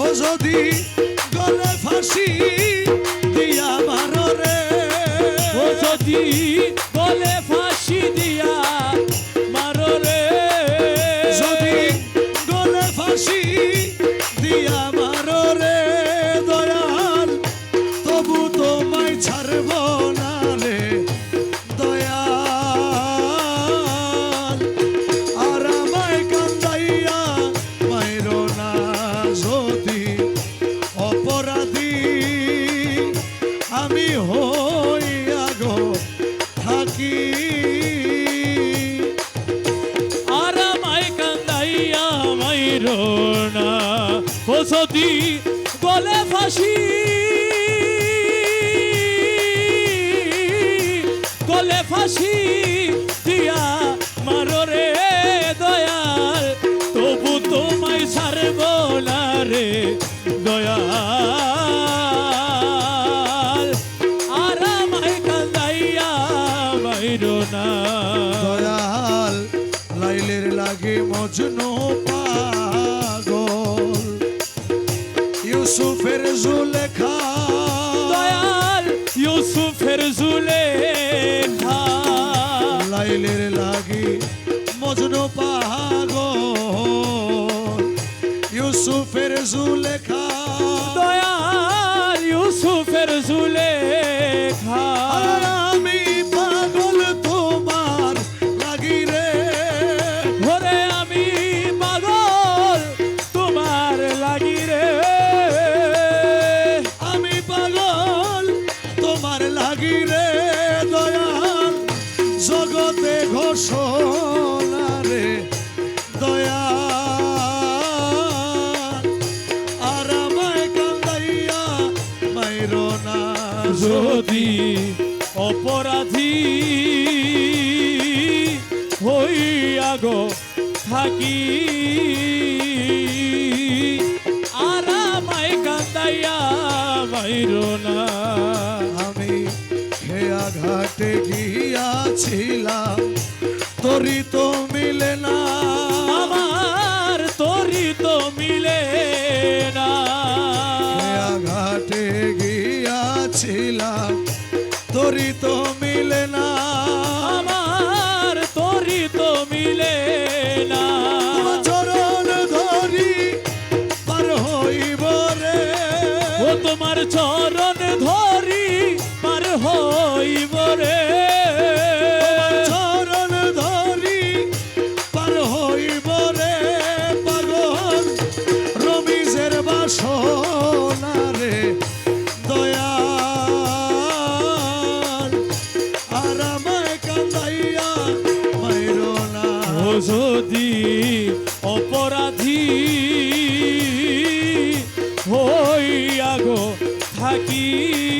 ও যদি গলে দিয়া মারো রে। আমি হইয়া গো থাকি। আর আমায় কান্দাইয়া মাইরো রোনা বসতি বলে ফাঁসি। না। দয়াল লাইলের লাগে মজনু পাগল। ইউসুফের জুলেখা দয়াল ইউসুফের জুলেখা লাইলের লাগে মজনু পাগল। ইউসুফের জুলেখা জগতে ঘোষণা রে দয়াল। আর আমায় কান্দাইয়া মাইরো না। যদি অপরাধী হইয়া গো থাকি, আর আমায় কান্দাইয়া মাইরো না। আমি ঘাটে গিয়াছিলাম। তরি তো মিলে না। আমার তোরি তো মিলে না। ঘাটে গিয়াছিলাম তরি তো মিলে না। যদি অপরাধী হইয়া গো থাকি